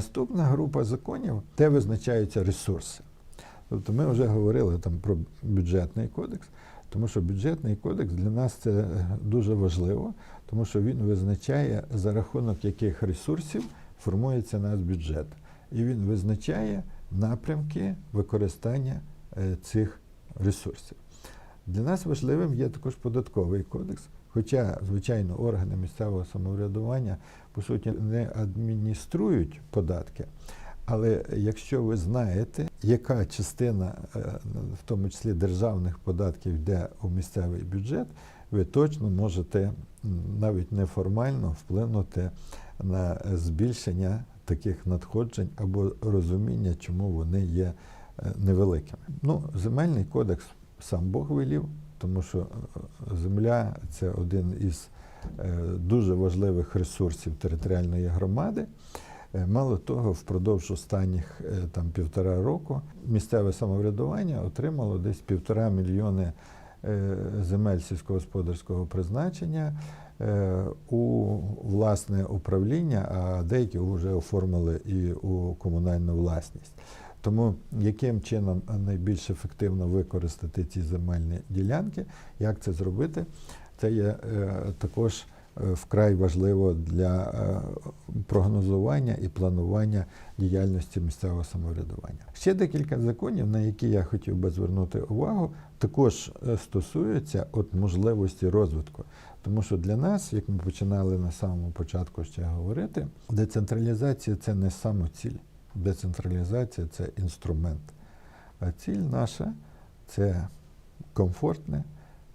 Наступна група законів, де визначаються ресурси. Тобто ми вже говорили там про бюджетний кодекс, тому що бюджетний кодекс для нас це дуже важливо, тому що він визначає за рахунок яких ресурсів формується наш бюджет. І він визначає напрямки використання е, цих ресурсів. Для нас важливим є також податковий кодекс. Хоча, звичайно, органи місцевого самоврядування по суті не адмініструють податки. Але якщо ви знаєте, яка частина, е, в тому числі державних податків, йде у місцевий бюджет, ви точно можете навіть неформально вплинути на збільшення таких надходжень або розуміння, чому вони є е, невеликими. Ну, земельний кодекс сам Бог велів, тому що е, земля це один із е, дуже важливих ресурсів територіальної громади. Е, Мало того, впродовж останніх там півтора року місцеве самоврядування отримало десь півтора мільйони земель сільськогосподарського призначення у власне управління, а деякі вже оформили і у комунальну власність. Тому яким чином найбільш ефективно використати ці земельні ділянки, як це зробити, це є е, також е, вкрай важливо для е, прогнозування і планування діяльності місцевого самоврядування. Ще декілька законів, на які я хотів би звернути увагу, також стосуються от можливості розвитку. Тому що для нас, як ми починали на самому початку ще говорити, децентралізація це не самоціль. Децентралізація це інструмент. А ціль наша це комфортне,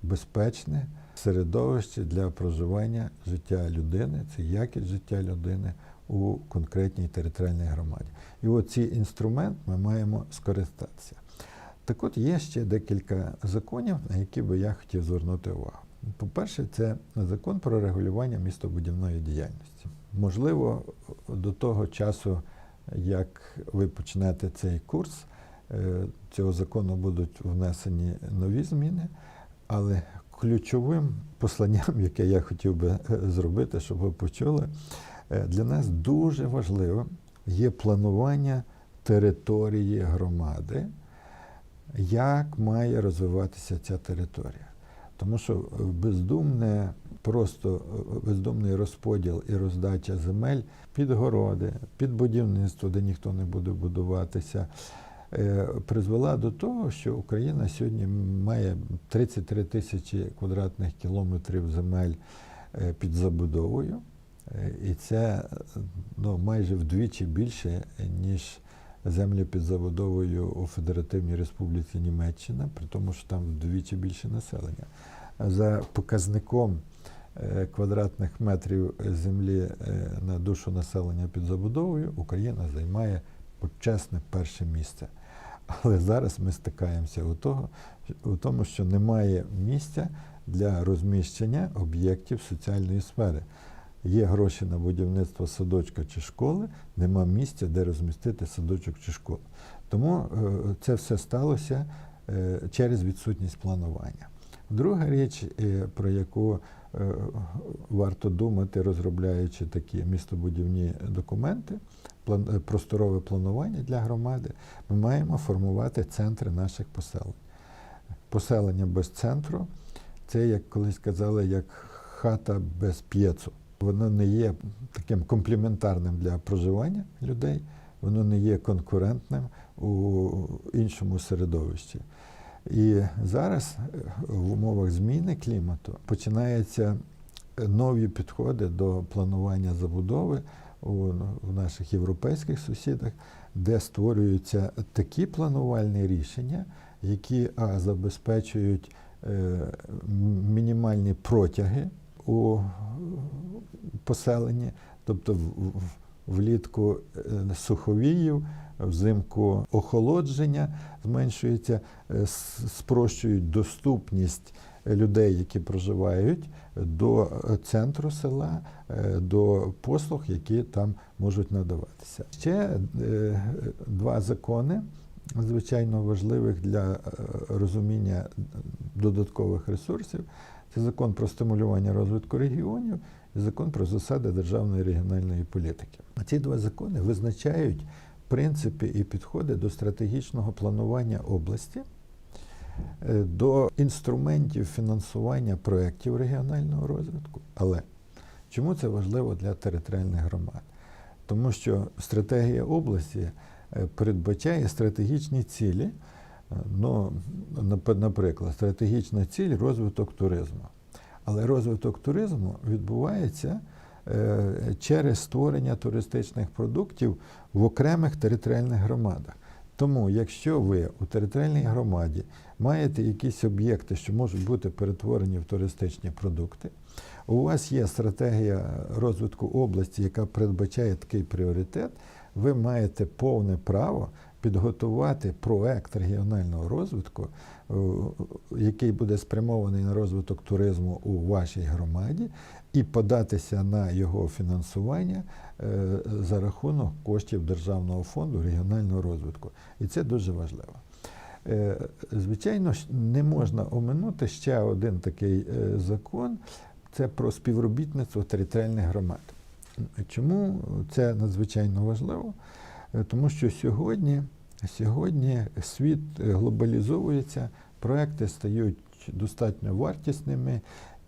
безпечне середовище для проживання життя людини, це якість життя людини у конкретній територіальній громаді. І цей інструмент ми маємо скористатися. Так от є ще декілька законів, на які би я хотів звернути увагу. По-перше, це закон про регулювання містобудівної діяльності. Можливо, до того часу, як ви почнете цей курс, е, цього закону будуть внесені нові зміни, але ключовим посланням, яке я хотів би е, зробити, щоб ви почули, е, для нас дуже важливим є планування території громади, як має розвиватися ця територія. Тому що бездумне, просто е, бездумний розподіл і роздача земель під городи, під будівництво, де ніхто не буде будуватися, е, призвела до того, що Україна сьогодні має 33 тисячі квадратних кілометрів земель е, під забудовою. І це ну, майже вдвічі більше, ніж землі під забудовою у Федеративній Республіці Німеччина, при тому, що там вдвічі більше населення. За показником квадратних метрів землі е, на душу населення під забудовою Україна займає почесне перше місце. Але зараз ми стикаємося у, того, у тому, що немає місця для розміщення об'єктів соціальної сфери. Є гроші на будівництво садочка чи школи, нема місця, де розмістити садочок чи школу. Тому е, це все сталося е, через відсутність планування. Друга річ, е, про яку е, варто думати, розробляючи такі містобудівні документи, е, просторове планування для громади, ми маємо формувати центри наших поселень. Поселення без центру це, як колись казали, як хата без п'єцу. Воно не є таким компліментарним для проживання людей, воно не є конкурентним у іншому середовищі. І зараз е, в умовах зміни клімату починаються нові підходи до планування забудови у, наших європейських сусідах, де створюються такі планувальні рішення, які а, забезпечують е, мінімальні протяги у поселенні, тобто влітку е, суховіїв, взимку охолодження зменшується, е, спрощують доступність людей, які проживають до центру села, е, до послуг, які там можуть надаватися. Ще е, два закони. Звичайно важливих для розуміння додаткових ресурсів Це закон про стимулювання розвитку регіонів і закон про засади державної регіональної політики. А ці два закони визначають принципи і підходи до стратегічного планування області, е, до інструментів фінансування проєктів регіонального розвитку. Але чому це важливо для територіальних громад? Тому що стратегія області е, передбачає стратегічні цілі. Е, Ну, наприклад, стратегічна ціль розвиток туризму. Але розвиток туризму відбувається через створення туристичних продуктів в окремих територіальних громадах. Тому, якщо ви у територіальній громаді маєте якісь об'єкти, що можуть бути перетворені в туристичні продукти, у вас є стратегія розвитку області, яка передбачає такий пріоритет, ви маєте повне право підготувати проект регіонального розвитку, е, який буде спрямований на розвиток туризму у вашій громаді, і податися на його фінансування е, за рахунок коштів Державного фонду регіонального розвитку. І це дуже важливо. Е, Звичайно, не можна оминути ще один такий закон це про співробітництво територіальних громад. Чому це надзвичайно важливо? Тому що сьогодні, сьогодні світ е, глобалізовується, проекти стають достатньо вартісними,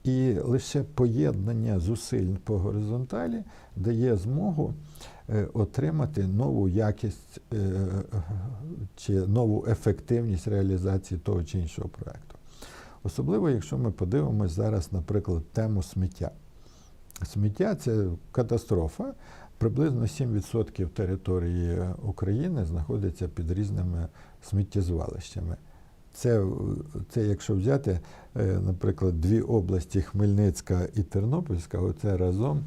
і лише поєднання зусиль по горизонталі дає змогу е, отримати нову якість е, чи нову ефективність реалізації того чи іншого проекту. Особливо, якщо ми подивимося зараз, наприклад, тему сміття. Сміття це катастрофа. Приблизно 7% території України знаходиться під різними сміттєзвалищами. Це, це якщо взяти, е, наприклад, дві області Хмельницька і Тернопільська, оце разом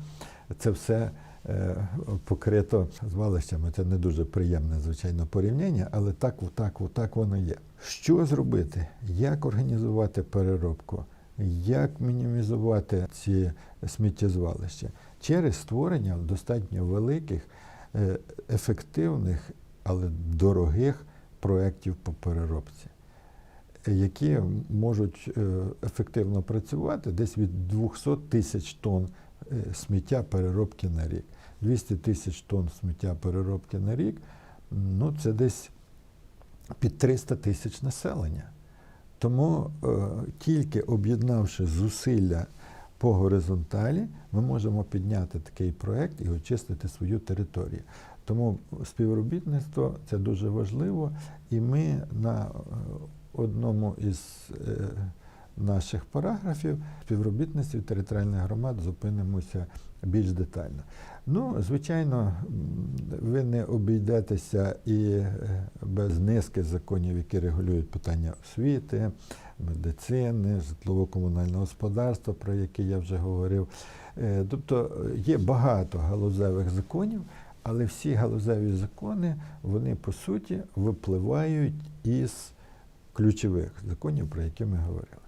це все е, покрито звалищами. Це не дуже приємне, звичайно, порівняння, але так, так, так воно є. Що зробити? Як організувати переробку? Як мінімізувати ці сміттєзвалища? Через створення достатньо великих, е, ефективних, але дорогих проєктів по переробці, які можуть е, ефективно працювати десь від 200 тисяч тонн е, сміття переробки на рік. 200 тисяч тонн сміття переробки на рік, ну це десь під 300 тисяч населення. Тому е, тільки об'єднавши зусилля по горизонталі, ми можемо підняти такий проект і очистити свою територію. Тому співробітництво це дуже важливо, і ми на е, одному із е, наших параграфів співробітництві територіальних громад зупинимося більш детально. Ну, звичайно, ви не обійдетеся і е, без низки законів, які регулюють питання освіти, медицини, житлово-комунального господарства, про які я вже говорив. Е, Тобто е, є багато галузевих законів, але всі галузеві закони, вони по суті випливають із ключових законів, про які ми говорили.